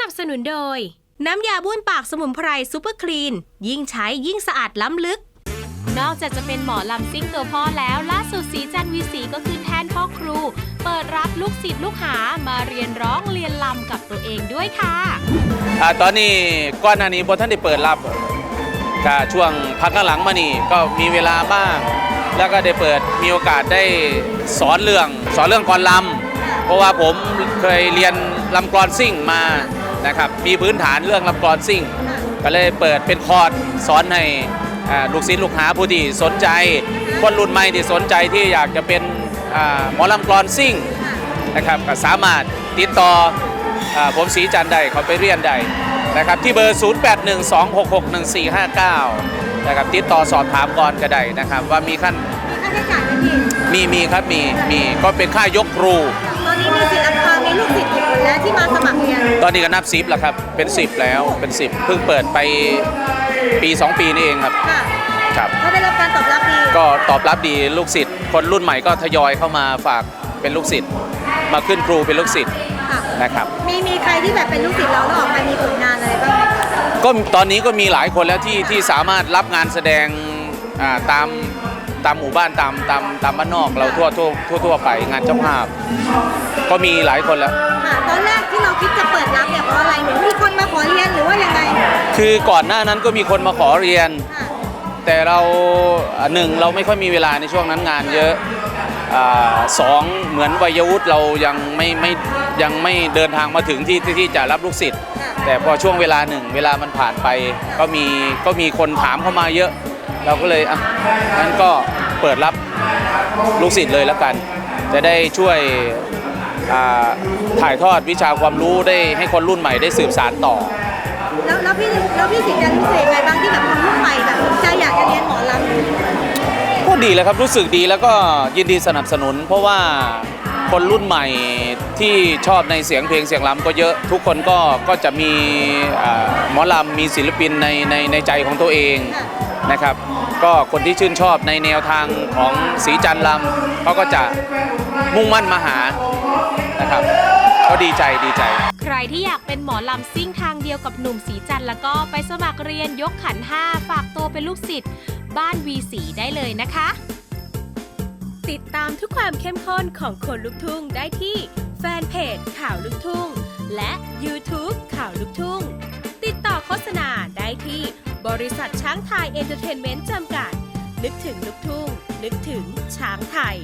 นับสนุนโดย น้ำยาบ้วนปากสมุนไพรซูเปอร์คลีน ยิ่งใช้ยิ่งสะอาดล้ำลึก นอกจากจะเป็นหมอลำซิ่งตัวพ่อแล้ว ล่าสุดสีจันทร์วีสีก็คือแทนพ่อครู เปิดรับลูกศิษย์ลูกหามาเรียนร้องเรียนลำกับตัวเองด้วยค่ะ อ่าตอนนี้ก้อนหน้านี้บนท่านได้เปิดรับก็ช่วงพักหลังมานี่ก็มีเวลาบ้าง แล้วก็ได้เปิดมีโอกาสได้สอนเรื่อง สอนเรื่องกลอนลำเพราะว่าผมเคยเรียนลำกลอนซิ่งมา นะครับ มีพื้นฐานเรื่องลำกลอนซิ่ง ก็เลยเปิดเป็นคอร์สสอนให้อ่าลูกศิษย์ลูกหาผู้ที่สนใจ คนรุ่นใหม่ที่สนใจที่อยากจะเป็นอ่าหมอลำกลอนซิ่งนะครับก็สามารถติดต่ออาผมสีจันทร์ได้เขาไปเรียนได้นะครับที่เบอร์ 0812661459 นะครับติดต่อสอบถามก่อนก็ได้นะครับ ว่ามีขั้นค่าใช้จ่ายไหมพี่มีมีครับมีมีก็เป็นค่ายกครูตอนนี้มีศิษย์อัครามีลูกศิษย์ อนนี้ก็นับสิบแล้วครับ เป็น 10 แล้ว เป็น 10 เพิ่งเปิดไปปี 2 ปีนี่เองครับ ค่ะครับ เขาได้รับการตอบรับดีก็ตอบรับดีลูกศิษย์ คนรุ่นใหม่ก็ทยอยเข้ามาฝากเป็นลูกศิษย์ มาขึ้นครูเป็นลูกศิษย์ค่ะนะครับ มีมีใครที่แบบเป็นลูกศิษย์เราแล้วออกไปมีผลงานอะไรบ้างไหมคะก็ตอนนี้ก็มีหลายคนแล้วที่ที่สามารถรับงานแสดงอ่าตามตามหมู่บ้านตามตามตามบ้านนอกเราทั่วทั่วทั่วทั่วไปงานเจ้าภาพ ก็มีหลายคนแล้ว ค่ะตอนแรกที่เรา คิดจะเปิดรับเนี่ยเพราะอะไรหนูมีคนมาขอเรียนหรือว่ายังไงคือก่อนหน้านั้นก็มีคนมาขอเรียน ค่ะแต่เราอ่าหนึ่งเราไม่ค่อยมีเวลาในช่วงนั้นงานเยอะอาสองเหมือนวัยวุฒิเรายังไม่ไม่ยังไม่เดินทางมาถึงที่ที่ที่จะรับลูกศิษย์ ค่ะแต่พอช่วงเวลาหนึ่งเวลามันผ่านไป ก็มีก็มีคนถามเข้ามาเยอะ เราก็เลยอะงั้นก็เปิดรับลูกศิษย์เลยแล้วกัน จะได้ช่วยอ่า ถ่ายทอดวิชาความรู้ได้ให้คนรุ่นใหม่ได้สืบสานต่อ แล้วแล้วพี่แล้วพี่ศิษย์จะรู้สึกยังไงบ้างที่แบบคนรุ่นใหม่แบบสนใจอยากจะเรียนหมอลำก็ดีแล้วครับรู้สึกดีแล้วก็ยินดีสนับสนุน เพราะว่าคนรุ่นใหม่ที่ชอบในเสียงเพลงเสียงล้ำก็เยอะทุกคนก็ก็จะมีอ่าหมอลำมีศิลปินในในในใจของตัวเองค่ะนะครับ ก็คนที่ชื่นชอบในแนวทางของสีจันทร์ลำเขาก็จะมุ่งมั่นมาหา นะครับ ก็ดีใจดีใจ ใครที่อยากเป็นหมอลำซิ่งทางเดียวกับหนุ่มสีจันทร์แล้วก็ไปสมัครเรียนยกขันห้าฝากตัวเป็นลูกศิษย์บ้านวีสีได้เลยนะคะ ติดตามทุกความเข้มข้นของคนลุกทุ่งได้ที่แฟนเพจข่าวลุกทุ่ง และ YouTube ข่าวลุกทุ่ง ติดต่อโฆษณาได้ที่บริษัทช้างไทยเอนเตอร์เทนเมนต์จำกัด นึกถึงลุกทุ่ง นึกถึงช้างไทย